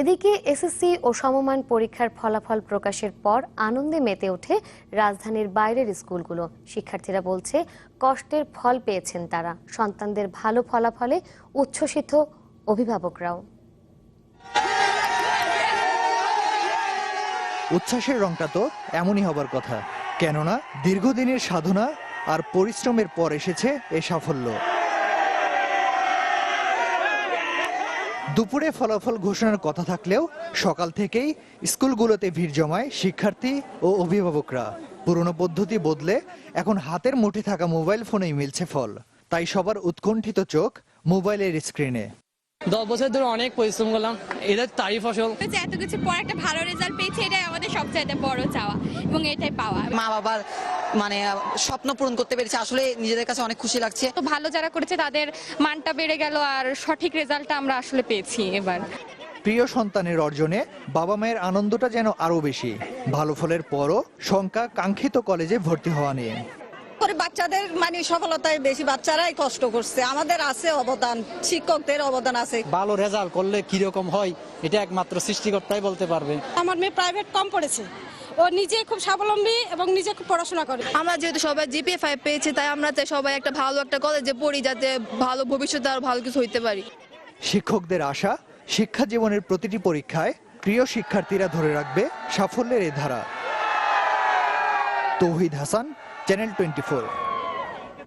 এদিকে এসএসসি ও সমমান পরীক্ষার ফলাফল প্রকাশের পর আনন্দে মেতে ওঠে রাজধানীর বাইরের স্কুলগুলো। শিক্ষার্থীরা বলছে, কষ্টের ফল পেয়েছেন তারা। সন্তানদের ভালো ফলাফলে উচ্ছ্বসিত অভিভাবকরাও। উচ্ছ্বাসের রংটা তো এমনই হবার কথা। কেননা, দীর্ঘদিনের সাধনা আর পরিশ্রমের পর এসেছে এ সাফল্য। দুপুরে ফলাফল ঘোষণার কথা থাকলেও সকাল থেকেই স্কুলগুলোতে ভিড় জমায় শিক্ষার্থী ও অভিভাবকরা। পুরনো পদ্ধতি বদলে এখন হাতের মুঠে থাকা মোবাইল ফোনেই মিলছে ফল। তাই সবার উৎকণ্ঠিত চোখ মোবাইলের স্ক্রিনে। দশ বছর ধরে অনেক পরিশ্রম করলাম। এদের তারই ফসল। যে এত কিছু পর একটা ভালো রেজাল্ট পেয়েছি এটাই আমাদের সবচেয়ে বড় চাওয়া এবং এটাই পাওয়া। মা বাবার মানে স্বপ্ন পূরণ করতে পেরেছে। আসলে নিজেদের কাছে অনেক খুশি লাগছে। তো ভালো যারা করেছে তাদের মানটা বেড়ে গেল আর সঠিক রেজাল্টটা আমরা আসলে পেয়েছি এবার। প্রিয় সন্তানের অর্জনে বাবা মায়ের আনন্দটা যেন আরও বেশি। ভালো ফলের পরও শঙ্কা কাঙ্ক্ষিত কলেজে ভর্তি হওয়া নিয়ে। বাচ্চাদের মানে সফলতায় বেশি বাচ্চারাই কষ্ট করছে। আমাদের আছে অবদান শিক্ষকদের অবদান আছে। ভালো রেজাল্ট করলে কীরকম হয় এটা একমাত্র সৃষ্টিকর্তাই বলতে পারবে। আমার মেয়ে প্রাইভেট কম পড়েছে। ও নিজে খুব স্বাবলম্বী এবং নিজে খুব পড়াশোনা করে। আমরা যেহেতু সবাই জিপিএ ফাইভ পেয়েছি তাই আমরা চাই সবাই একটা ভালো একটা কলেজে পড়ি যাতে ভালো ভবিষ্যতে আর ভালো কিছু হইতে পারি। শিক্ষকদের আশা শিক্ষা জীবনের প্রতিটি পরীক্ষায় প্রিয় শিক্ষার্থীরা ধরে রাখবে সাফল্যের এ ধারা। তৌহিদ হাসান Channel 24.